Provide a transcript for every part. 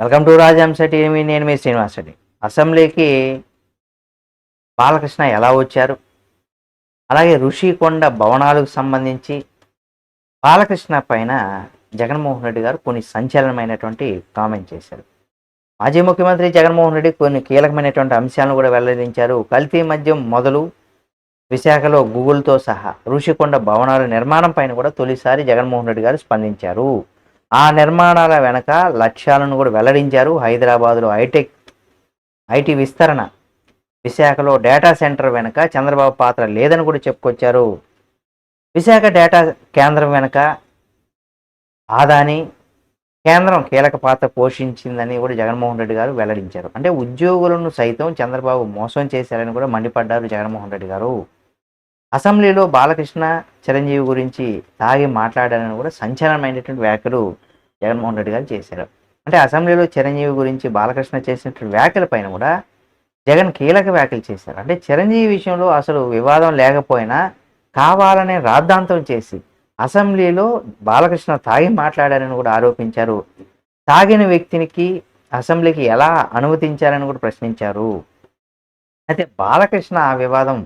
Welcome to రాజంశ TV నేను మీ శ్రీనివాస్ రెడ్డి. అసెంబ్లీకి బాలకృష్ణ ఎలా వచ్చారు? అలాగే ఋషికొండ భవనాలకు సంబంధించి బాలకృష్ణ పైన జగన్మోహన్ రెడ్డి గారు కొన్ని సంచలనమైనటువంటి కామెంట్ చేశారు. మాజీ ముఖ్యమంత్రి జగన్మోహన్ రెడ్డి కొన్ని కీలకమైనటువంటి అంశాలను కూడా వెల్లడించారు. కల్తీ మద్యం మొదలు విశాఖలో గూగుల్తో సహా ఋషికొండ భవనాల నిర్మాణం పైన కూడా తొలిసారి జగన్మోహన్ రెడ్డి గారు స్పందించారు. ఆ నిర్మాణాల వెనక లక్ష్యాలను కూడా వెల్లడించారు హైదరాబాదులో హైటెక్ ఐటీ విస్తరణ విశాఖలో డేటా సెంటర్ వెనక చంద్రబాబు పాత్ర లేదని కూడా చెప్పుకొచ్చారు. విశాఖ డేటా కేంద్రం వెనక ఆదాని కేంద్రం కీలక పాత్ర పోషించిందని కూడా జగన్మోహన్ రెడ్డి గారు వెల్లడించారు. అంటే ఉద్యోగులను సైతం చంద్రబాబు మోసం చేశారని కూడా మండిపడ్డారు జగన్మోహన్ రెడ్డి గారు. అసెంబ్లీలో బాలకృష్ణ చిరంజీవి గురించి తాగి మాట్లాడారని కూడా సంచలనమైనటువంటి వ్యాఖ్యలు జగన్మోహన్ రెడ్డి గారు చేశారు. అంటే అసెంబ్లీలో చిరంజీవి గురించి బాలకృష్ణ చేసినటువంటి వ్యాఖ్యల పైన కూడా జగన్ కీలక వ్యాఖ్యలు చేశారు. అంటే చిరంజీవి విషయంలో అసలు వివాదం లేకపోయినా కావాలనే రాద్ధాంతం చేసి అసెంబ్లీలో బాలకృష్ణ తాగి మాట్లాడారని కూడా ఆరోపించారు. తాగిన వ్యక్తినికి అసెంబ్లీకి ఎలా అనుమతించారని కూడా ప్రశ్నించారు. అయితే బాలకృష్ణ ఆ వివాదం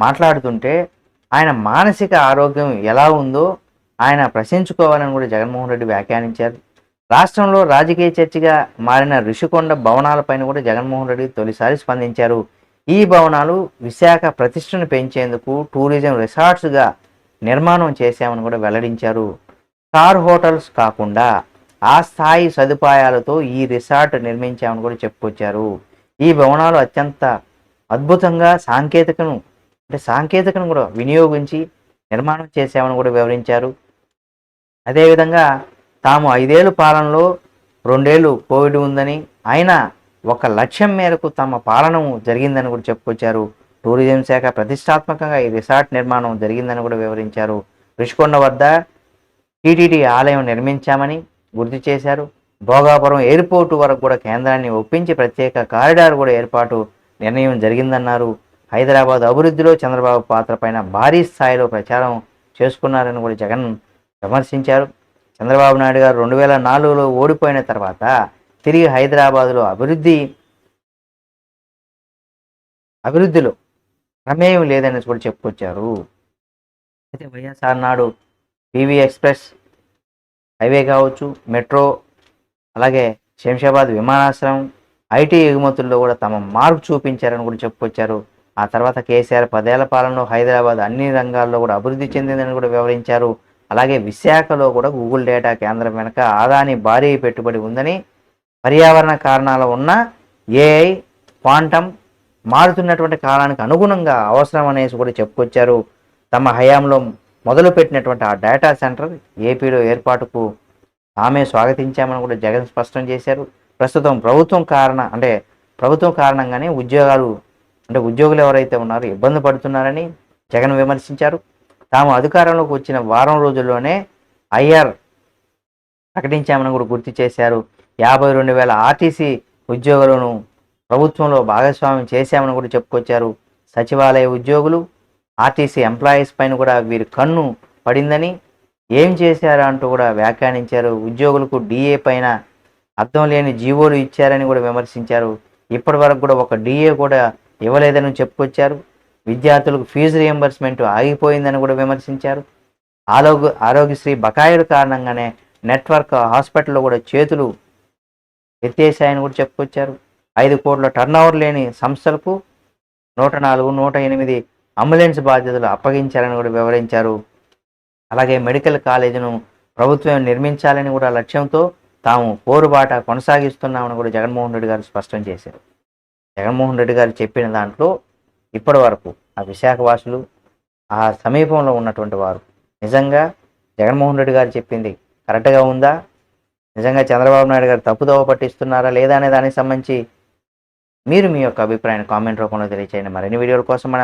మాట్లాడుతుంటే ఆయన మానసిక ఆరోగ్యం ఎలా ఉందో ఆయన ప్రశ్నించుకోవాలని కూడా జగన్మోహన్ రెడ్డి వ్యాఖ్యానించారు. రాష్ట్రంలో రాజకీయ చర్చగా మారిన ఋషికొండ భవనాలపైన కూడా జగన్మోహన్ రెడ్డి తొలిసారి స్పందించారు. ఈ భవనాలు విశాఖ ప్రతిష్టను పెంచేందుకు టూరిజం రిసార్ట్స్గా నిర్మాణం చేశామని కూడా వెల్లడించారు. స్టార్ హోటల్స్ కాకుండా ఆ స్థాయి సదుపాయాలతో ఈ రిసార్ట్ నిర్మించామని కూడా చెప్పుకొచ్చారు. ఈ భవనాలు అత్యంత అద్భుతంగా సాంకేతికను అంటే సాంకేతికను కూడా వినియోగించి నిర్మాణం చేశామని కూడా వివరించారు. అదేవిధంగా తాము ఐదేళ్ళు పాలనలో రెండేళ్ళు కోవిడ్ ఉందని ఆయన ఒక లక్ష్యం మేరకు తమ పాలన జరిగిందని కూడా చెప్పుకొచ్చారు. టూరిజం శాఖ ప్రతిష్టాత్మకంగా ఈ రిసార్ట్ నిర్మాణం జరిగిందని కూడా వివరించారు. రుషికొండ వద్ద టీటీడీ ఆలయం నిర్మించామని గుర్తు చేశారు. భోగాపురం ఎయిర్పోర్టు వరకు కూడా కేంద్రాన్ని ఒప్పించి ప్రత్యేక కారిడార్ కూడా ఏర్పాటు నిర్ణయం జరిగిందన్నారు. హైదరాబాద్ అభివృద్ధిలో చంద్రబాబు పాత్ర పైన భారీ స్థాయిలో ప్రచారం చేసుకున్నారని కూడా జగన్ విమర్శించారు. చంద్రబాబు నాయుడు గారు రెండు వేల నాలుగులో ఓడిపోయిన తర్వాత తిరిగి హైదరాబాదులో అభివృద్ధి అభివృద్ధిలో ప్రమేయం లేదని కూడా చెప్పుకొచ్చారు. అయితే వైఎస్ఆర్ నాడు పివి ఎక్స్ప్రెస్ హైవే కావచ్చు మెట్రో అలాగే శంషాబాద్ విమానాశ్రయం ఐటీ ఎగుమతుల్లో కూడా తమ మార్పు చూపించారని కూడా చెప్పుకొచ్చారు. ఆ తర్వాత కేసీఆర్ పదేళ్ళ పాలనలో హైదరాబాద్ అన్ని రంగాల్లో కూడా అభివృద్ధి చెందిందని కూడా వివరించారు. అలాగే విశాఖలో కూడా గూగుల్ డేటా కేంద్రం వెనుక ఆదాని భారీ పెట్టుబడి ఉందని పర్యావరణ కారణాలు ఉన్న ఏఐ క్వాంటమ్ మారుతున్నటువంటి కాలానికి అనుగుణంగా అవసరం అనేసి కూడా చెప్పుకొచ్చారు. తమ హయాంలో మొదలుపెట్టినటువంటి ఆ డేటా సెంటర్ ఏపీలో ఏర్పాటుకు ఆమె స్వాగతించామని కూడా జగన్ స్పష్టం చేశారు. ప్రస్తుతం ప్రభుత్వం కారణ అంటే ప్రభుత్వం కారణంగానే ఉద్యోగాలు అంటే ఉద్యోగులు ఎవరైతే ఉన్నారో ఇబ్బంది పడుతున్నారని జగన్ విమర్శించారు. తాము అధికారంలోకి వచ్చిన వారం రోజుల్లోనే ఐఆర్ ప్రకటించామని కూడా గుర్తు చేశారు. యాభై రెండు వేల ఆర్టీసీ ఉద్యోగులను ప్రభుత్వంలో భాగస్వామ్యం చేశామని కూడా చెప్పుకొచ్చారు. సచివాలయ ఉద్యోగులు ఆర్టీసీ ఎంప్లాయీస్ పైన కూడా వీరి కన్ను పడిందని ఏం చేశారు అంటూ కూడా వ్యాఖ్యానించారు. ఉద్యోగులకు డిఏ పైన అర్థం లేని జీవోలు ఇచ్చారని కూడా విమర్శించారు. ఇప్పటి వరకు కూడా ఒక డిఏ కూడా ఇవ్వలేదని చెప్పుకొచ్చారు. విద్యార్థులకు ఫీజు రియంబర్స్మెంట్ ఆగిపోయిందని కూడా విమర్శించారు. ఆరోగ్య ఆరోగ్యశ్రీ బకాయిల కారణంగానే నెట్వర్క్ హాస్పిటల్లో కూడా చేతులు ఎత్తేసాయని కూడా చెప్పుకొచ్చారు. ఐదు కోట్ల టర్నోవర్ లేని సంస్థలకు నూట నాలుగు నూట ఎనిమిది అంబులెన్స్ బాధ్యతలు అప్పగించారని కూడా వివరించారు. అలాగే మెడికల్ కాలేజీను ప్రభుత్వం నిర్మించాలని కూడా లక్ష్యంతో తాము పోరుబాట కొనసాగిస్తున్నామని కూడా జగన్మోహన్ రెడ్డి గారు స్పష్టం చేశారు. జగన్మోహన్ రెడ్డి గారు చెప్పిన దాంట్లో ఇప్పటి వరకు ఆ విశాఖవాసులు ఆ సమీపంలో ఉన్నటువంటి వారు నిజంగా జగన్మోహన్ రెడ్డి గారు చెప్పింది కరెక్ట్గా ఉందా? నిజంగా చంద్రబాబు నాయుడు గారు తప్పుదోవ పట్టిస్తున్నారా లేదా అనే దానికి సంబంధించి మీరు మీ యొక్క అభిప్రాయాన్ని కామెంట్ రూపంలో తెలియచేయండి. మరిన్ని వీడియోల కోసం మన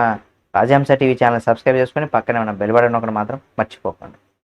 రాజహంస టీవీ ఛానల్ సబ్స్క్రైబ్ చేసుకొని పక్కనే ఉన్న బెల్ బటన్ ఒకటి మాత్రం మర్చిపోకండి.